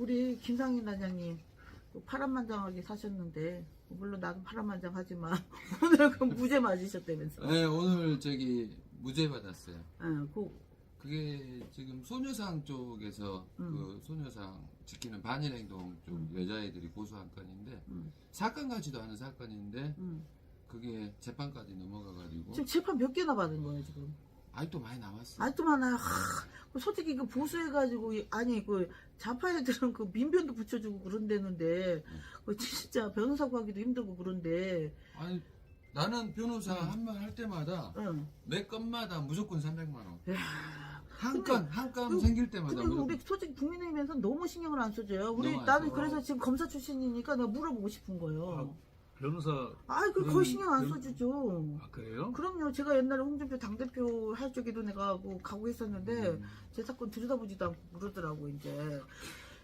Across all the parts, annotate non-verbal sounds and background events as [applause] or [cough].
우리 김상인 단장님 또 파란만장하게 사셨는데 물론 나도 파란만장하지만 [laughs] 오늘 그 무죄 맞으셨다면서. 네, 오늘 저기 무죄 받았어요. 응, 그 그게 지금 소녀상 쪽에서 음. 그 소녀상 지키는 반일 행동 쪽 음. 여자애들이 고소한 건인데 음, 사건 같지도 않은 사건인데 음. 그게 재판까지 넘어가가지고 지금 재판 몇 개나 받은 거예요 지금? 아직도 많이 남았어요. 아직도 많아요. 하, 그 솔직히 그 보수해가지고 이- 아니 그 좌파 애들은 그 민변도 붙여주고 그런다는데 그 진짜 변호사 구하기도 힘들고 그런데 아니 나는 변호사 음. 한번 할 때마다 응. 매 건마다 무조건 300만 원. 야, 한 근데 건 한 건 그- 생길 때마다 근데 그 무조건. 우리 솔직히 국민의힘에서 너무 신경을 안 써줘요. 우리 너무 안 나는 써. 그래서 지금 검사 출신이니까 내가 물어보고 싶은 거예요. 변호사 아, 그 거의 신경 안 써주죠. 아 그래요? 그럼요. 제가 옛날에 홍준표 당대표 할 적에도 내가 뭐 가고 했었는데 음. 제 사건 들여다보지도 않고 그러더라고 이제.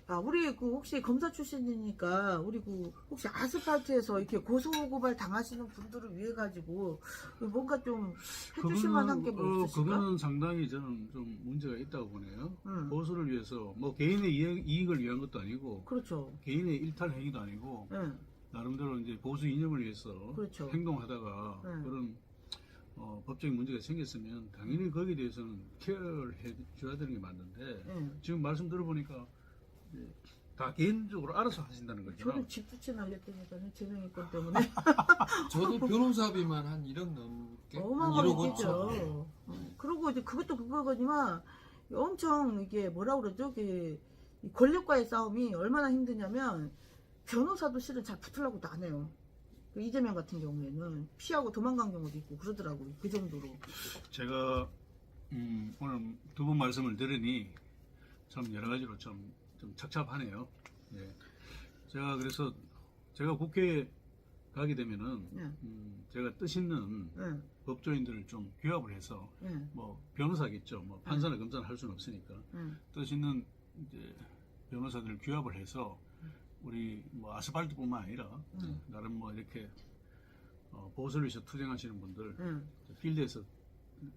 아, 우리 그 혹시 검사 출신이니까 우리 그 혹시 아스팔트에서 이렇게 고소고발 당하시는 분들을 위해 가지고 그 뭔가 좀 해주실 만 한 게 뭐 어? 그거는 상당히 저는 좀 문제가 있다고 보네요. 응. 보수를 위해서 뭐 개인의 이익, 이익 을 위한 것도 아니고 그렇죠. 개인의 일탈 행위도 아니고 응. 나름대로 이제 보수 이념을 위해서 그렇죠. 행동하다가 응. 그런 어, 법적인 문제가 생겼으면 당연히 거기에 대해서는 케어를 해줘야 되는 게 맞는데 응. 지금 말씀 들어보니까 다 개인적으로 알아서 하신다는 거죠. 저는 집주채 날렸다니까요. 재명이권 때문에. [laughs] 저도 [laughs] 변호사비만 한 1억 넘게 한 1억 어마어마하게 5천. 있죠. 어, 그리고 이제 그것도 그거거지만 엄청 이게 뭐라 그러죠? 그이 권력과의 싸움이 얼마나 힘드냐면 변호사도 실은 잘 붙으려고도 안 해요. 그 이재명 같은 경우에는 피하고 도망간 경우도 있고 그러더라고요. 그 정도로. 제가 음, 오늘 두 분 말씀을 들으니 참 여러 가지로 좀, 좀 착잡하네요. 예. 제가 그래서 제가 국회에 가게 되면은 예, 음, 제가 뜻 있는 예, 법조인들을 좀 규합을 해서 예, 뭐 변호사겠죠. 뭐 판사나 검사는 할 수는 없으니까 예. 뜻 있는 이제 변호사들을 규합을 해서 우리 뭐 아스팔트뿐만 아니라 음. 나름 뭐 이렇게 어, 보수를 위해서 투쟁하시는 분들 예, 필드에서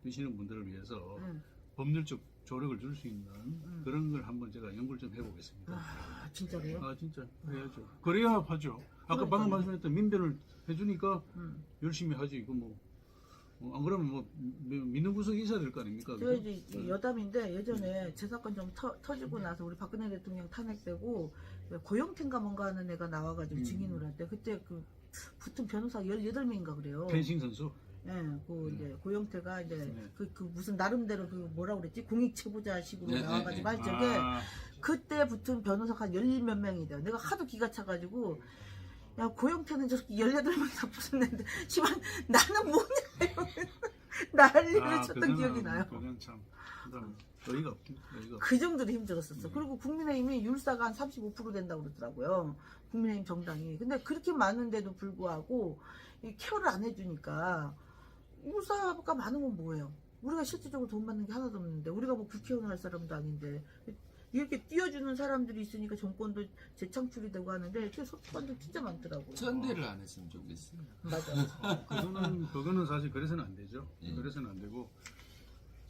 뛰시는 분들을 위해서 예. 법률적 조력을 줄 수 있는 음. 그런 걸 한번 제가 연구를 좀 해보겠습니다. 아, 진짜로요? 아 진짜 그래야죠. 그래야 하죠. 아까 그러니까요. 방금 말씀했던 민변을 해주니까 음. 열심히 하지. 이거 뭐. 어, 안 그러면 뭐 미- 믿는 구석이 있어야 될 거 아닙니까? 그죠? 이제 이 여담인데 예전에 제 사건 좀 터, 터지고 나서 우리 박근혜 대통령 탄핵되고 고영태인가 뭔가 하는 애가 나와가지고 음. 증인을 할때 그때 그 붙은 변호사 18명인가 그래요. 펜싱 선수. 예, 그 이제 고영태가 이제 네. 그, 그 무슨 나름대로 그 뭐라 그랬지 공익 제보자식으로 네, 나와가지고 네, 할 적에 아, 그때 붙은 변호사가 한열몇 명이 돼요. 내가 하도 기가 차가지고 야 고영태는 저렇게 18명 다 붙었는데 [laughs] 씨발 나는 뭐냐 난리를 아, 쳤던 기억이 나요. 그건 참, 참 어이가 없습니다. 그 정도로 힘들었었어. 음. 그리고 국민의힘이 율사가 한 35% 된다고 그러더라고요. 국민의힘 정당이. 근데 그렇게 많은데도 불구하고 이 케어를 안 해주니까 율사가 많은 건 뭐예요? 우리가 실질적으로 돈 받는 게 하나도 없는데 우리가 뭐 국회의원 할 사람도 아닌데 이렇게 띄워주는 사람들이 있으니까 정권도 재창출이 되고 하는데 그 소통관도 진짜 많더라고요. 천대를 안 했으면 좋겠어요. 맞아요. 그거는 그거는 사실 그래서는 안 되죠. 예. 그래서는 안 되고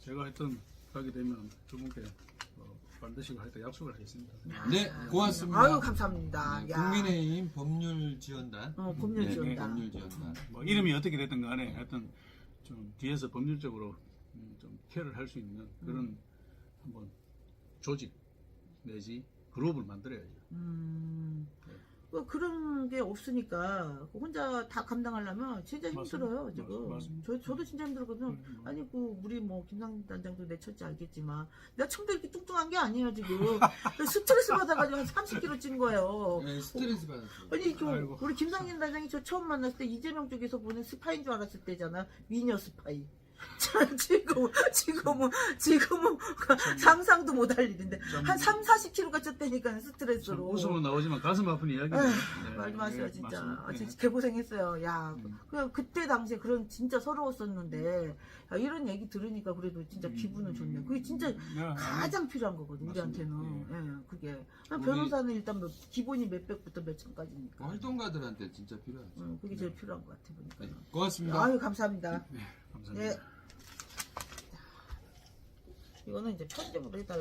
제가 하여튼 가게 되면 두 분께 어, 반드시 하여튼 약속을 하겠습니다. 네, 고맙습니다. 아유 감사합니다. 네, 야. 국민의힘 법률 지원단. 어, 법률 네, 지원단. 법률 지원단. 뭐 이름이 어떻게 됐든 간에 하여튼 좀 뒤에서 법률적으로 음, 좀 케어를 할 수 있는 그런 한번 조직 내지 그룹을 만들어야죠. 음, 뭐 그런 게 없으니까 혼자 다 감당하려면 진짜 힘들어요 맞습니다. 지금. 맞습니다. 저 저도 진짜 힘들거든요. 음, 아니 그 우리 뭐 김상 단장도 내 첫째 알겠지만 내가 처음부터 이렇게 뚱뚱한 게 아니에요 지금. [laughs] 스트레스 받아가지고 한 30kg 찐 거예요. 네, 스트레스 받았어요. 아니 저 아이고. 우리 김상진 단장이 저 처음 만났을 때 이재명 쪽에서 보낸 스파인 줄 알았을 때잖아 미녀 스파이. 자, 지금 지금은 지금은 상상도 못 할 일인데 참- 한 3, 40kg가 쪘다니까 참 스트레스로. 웃음은 나오지만 가슴 아픈 이야기네요. 에휴, 네, 말도 마세요 네, 진짜. 맞습니다. 아, 네. 진짜 개고생했어요. 야, 음. 그 그때 당시에 그런 진짜 서러웠었는데 야, 이런 얘기 들으니까 그래도 진짜 음. 기분은 좋네. 그게 진짜 네, 가장 필요한 거거든 맞습니다. 우리한테는. 예, 그게 우리- 변호사는 일단 뭐 기본이 몇 백부터 몇 천까지니까. 활동가들한테 진짜 필요하죠. 음, 그게 제일 필요한 것 같아 보니까. 네, 고맙습니다. 아유 감사합니다. 감사합니다. 네. 이거는 이제 편집으로 해달라고.